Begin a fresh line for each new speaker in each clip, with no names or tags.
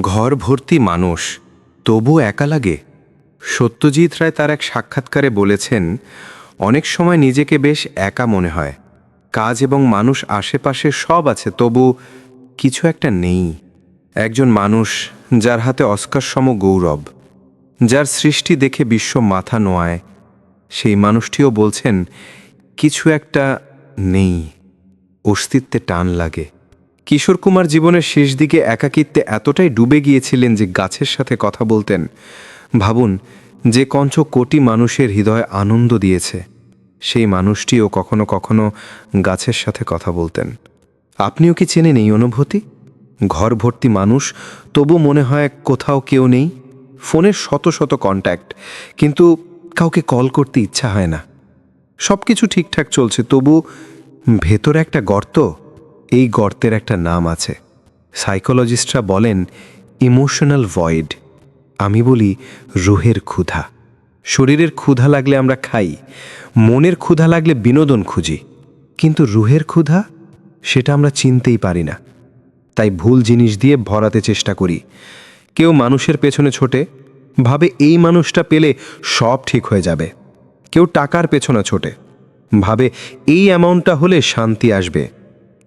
ঘর ভর্তি মানুষ, তবু একা লাগে? সত্যজিৎ রায় তার এক সাক্ষাৎকারে বলেছেন, অনেক সময় নিজেকে বেশ একা মনে হয়। কাজ এবং মানুষ আশেপাশে সব আছে, তবু কিছু একটা নেই। একজন মানুষ যার হাতে অস্কার সম গৌরব, যার সৃষ্টি দেখে বিশ্ব মাথা নোয়ায়, সেই মানুষটিও বলছেন, কিছু একটা নেই, অস্তিত্বে টান লাগে। কিশোর কুমার জীবনের শেষ দিকে একাকিত্বে এতটাই ডুবে গিয়েছিলেন যে গাছের সাথে কথা বলতেন। ভাবুন, যে কঞ্চ কোটি মানুষের হৃদয়ে আনন্দ দিয়েছে, সেই মানুষটিও কখনো কখনো গাছের সাথে কথা বলতেন। আপনিও কি চেনেন এই অনুভূতি? ঘর ভর্তি মানুষ, তবু মনে হয় কোথাও কেউ নেই। ফোনের শত শত কন্ট্যাক্ট কিন্তু কাউকে কল করতে ইচ্ছা হয় না। সব কিছু ঠিকঠাক চলছে, তবু ভেতরে একটা গর্ত। এই গর্তের একটা নাম আছে। সাইকোলজিস্টরা বলেন, ইমোশনাল ভয়েড। আমি বলি, রুহের ক্ষুধা। শরীরের ক্ষুধা লাগলে আমরা খাই, মনের ক্ষুধা লাগলে বিনোদন খুঁজি। কিন্তু রুহের ক্ষুধা? সেটা আমরা চিনতেই পারি না। তাই ভুল জিনিস দিয়ে ভরাতে চেষ্টা করি। কেউ মানুষের পেছনে ছোটে, ভাবে এই মানুষটা পেলে সব ঠিক হয়ে যাবে। কেউ টাকার পেছনে ছোটে, ভাবে এই অ্যামাউন্টটা হলে শান্তি আসবে।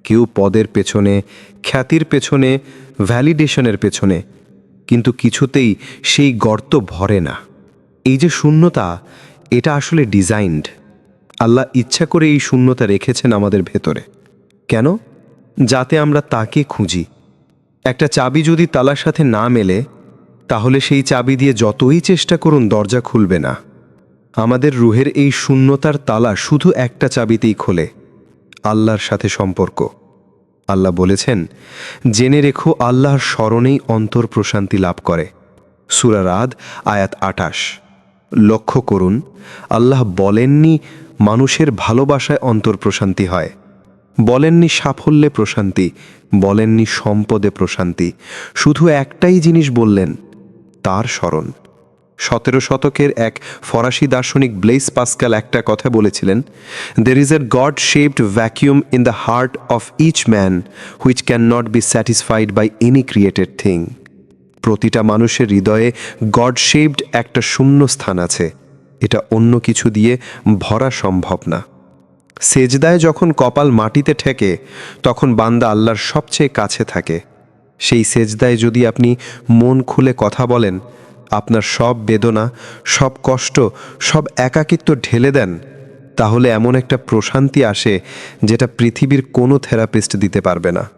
কেউ পদের পেছনে, খ্যাতির পেছনে ভ্যালিডেশনের পেছনে। কিন্তু কিছুতেই সেই গর্ত ভরে না। এই যে শূন্যতা, এটা আসলে ডিজাইনড আল্লাহ ইচ্ছা করে এই শূন্যতা রেখেছেন আমাদের ভেতরে। কেন? যাতে আমরা তাকে খুঁজি। একটা চাবি যদি তালার সাথে না মেলে, তাহলে সেই চাবি দিয়ে যতই চেষ্টা করুন দরজা খুলবে না। আমাদের রুহের এই শূন্যতার তালা শুধু একটা চাবিতেই খোলে। আল্লাহর সাথে সম্পর্ক। আল্লাহ বলেছেন, জেনে রেখো আল্লাহর স্মরণেই অন্তর প্রশান্তি লাভ করে। সুরারাদ আয়াত আটাশ লক্ষ্য করুন, আল্লাহ বলেননি মানুষের ভালোবাসায় অন্তর প্রশান্তি হয়। বলেননি সাফল্যে প্রশান্তি, বলেননি সম্পদে প্রশান্তি। শুধু একটাই জিনিস বললেন, তার স্মরণ। সতেরো শতকের এক ফরাসি দার্শনিক ব্লেস পাস্কাল একটা কথা বলেছিলেন there is a God shaped vacuum in the heart of each man which cannot be satisfied by any created thing প্রতিটা মানুষের হৃদয়ে গড শেপড একটা শূন্য স্থান আছে। এটা অন্য কিছু দিয়ে ভরা সম্ভব না। সেজদায় যখন কপাল মাটিতে ঠেকে, তখন বান্দা আল্লাহর সবচেয়ে কাছে থাকে। সেই সেজদায় যদি আপনি মন খুলে কথা বলেন আপনার সব বেদনা, সব কষ্ট, সব একাকিত্ব ঢেলে দেন, তাহলে এমন একটা প্রশান্তি আসে যেটা পৃথিবীর কোনো থেরাপিস্ট দিতে পারবে না।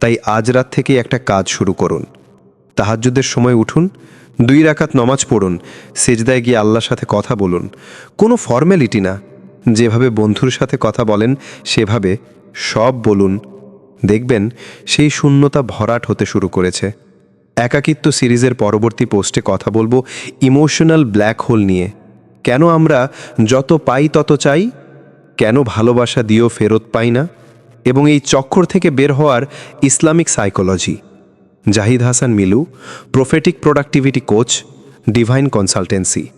তাই আজ রাত থেকেই একটা কাজ শুরু করুন। তাহাজ্জুদের সময় উঠুন, দুই রাকাত নমাজ পড়ুন, সেজদায় গিয়ে আল্লাহর সাথে কথা বলুন। কোনো ফর্ম্যালিটি না, যেভাবে বন্ধুর সাথে কথা বলেন, সেভাবে সব বলুন। দেখবেন সেই শূন্যতা ভরাট হতে শুরু করেছে। একাকিত্ব সিরিজের পরবর্তী পোস্টে কথা বলব ইমোশনাল ব্ল্যাক হোল নিয়ে। কেন আমরা যত পাই তত চাই? কেন ভালোবাসা দিয়েও ফেরত পাই না? এবং এই চক্কর থেকে বের হওয়ার Islamic psychology. Zahid Hasan Milu, prophetic productivity coach, divine consultancy.